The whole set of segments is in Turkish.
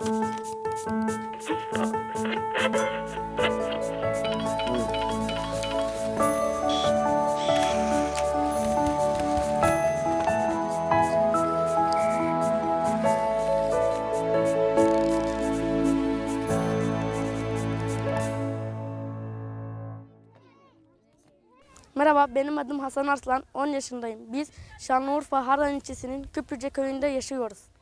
Merhaba, benim adım Hasan Arslan, 10 yaşındayım. Biz Şanlıurfa Harran ilçesinin Küpürce köyünde yaşıyoruz.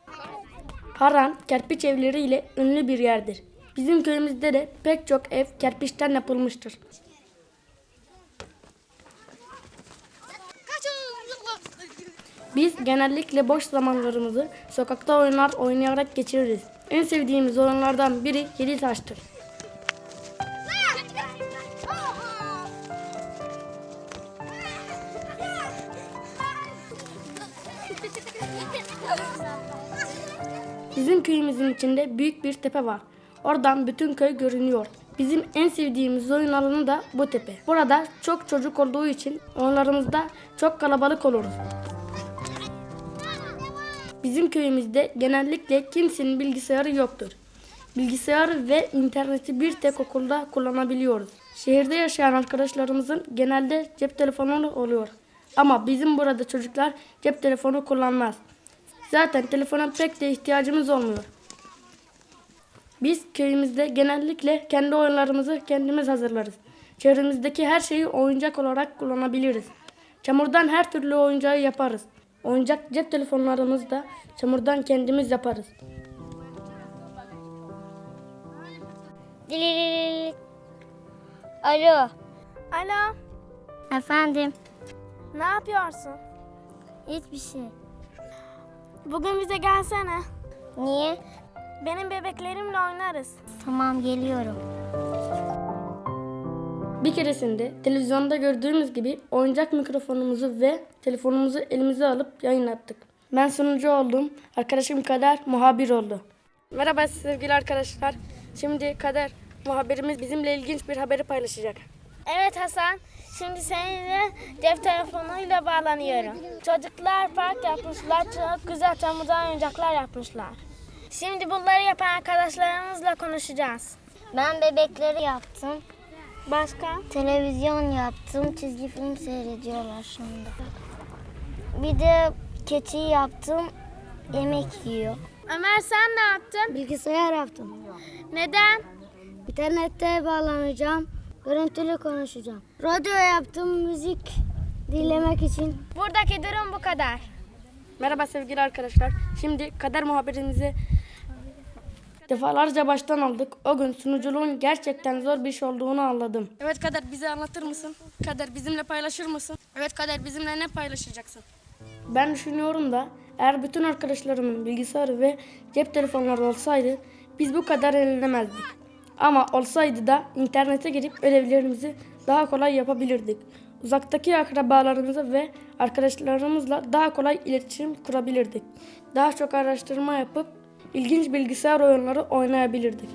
Harran, kerpiç evleri ile ünlü bir yerdir. Bizim köyümüzde de pek çok ev kerpiçten yapılmıştır. Biz genellikle boş zamanlarımızı sokakta oyunlar oynayarak geçiririz. En sevdiğimiz oyunlardan biri yedi taştır. Bizim köyümüzün içinde büyük bir tepe var. Oradan bütün köy görünüyor. Bizim en sevdiğimiz oyun alanı da bu tepe. Burada çok çocuk olduğu için oyunlarımızda çok kalabalık oluruz. Bizim köyümüzde genellikle kimsenin bilgisayarı yoktur. Bilgisayarı ve interneti bir tek okulda kullanabiliyoruz. Şehirde yaşayan arkadaşlarımızın genelde cep telefonu oluyor. Ama bizim burada çocuklar cep telefonu kullanmaz. Zaten telefona pek de ihtiyacımız olmuyor. Biz köyümüzde genellikle kendi oyunlarımızı kendimiz hazırlarız. Çevremizdeki her şeyi oyuncak olarak kullanabiliriz. Çamurdan her türlü oyuncağı yaparız. Oyuncak cep telefonlarımızı da çamurdan kendimiz yaparız. Alo. Alo, Efendim. ne yapıyorsun? Hiçbir şey. Bugün bize gelsene. Niye? Benim bebeklerimle oynarız. Tamam geliyorum. Bir keresinde televizyonda gördüğümüz gibi oyuncak mikrofonumuzu ve telefonumuzu elimize alıp yayın yaptık. Ben sunucu oldum. Arkadaşım Kader muhabir oldu. Merhaba sevgili arkadaşlar. Şimdi Kader muhabirimiz bizimle ilginç bir haberi paylaşacak. Evet Hasan, şimdi seninle cep telefonuyla bağlanıyorum. Çocuklar park yapmışlar, çok güzel çamurdan oyuncaklar yapmışlar. Şimdi bunları yapan arkadaşlarımızla konuşacağız. Ben bebekleri yaptım. Başka? Televizyon yaptım. Çizgi film seyrediyorlar şimdi. Bir de keçi yaptım. Yemek yiyor. Ömer sen ne yaptın? Bilgisayar yaptım. Neden? İnternette bağlanacağım. Görüntülü konuşacağım. Radyo yaptım. Müzik dinlemek için. Buradaki durum bu kadar. Merhaba sevgili arkadaşlar. Şimdi Kader muhabirimizi defalarca baştan aldık. O gün sunuculuğun gerçekten zor bir iş olduğunu anladım. Evet Kader bize anlatır mısın? Kader bizimle paylaşır mısın? Evet Kader bizimle ne paylaşacaksın? Ben düşünüyorum da eğer bütün arkadaşlarımın bilgisayarı ve cep telefonları olsaydı biz bu kadar eğlenemezdik. Ama olsaydı da internete girip ödevlerimizi daha kolay yapabilirdik. Uzaktaki akrabalarımızla ve arkadaşlarımızla daha kolay iletişim kurabilirdik. Daha çok araştırma yapıp ilginç bilgisayar oyunları oynayabilirdik.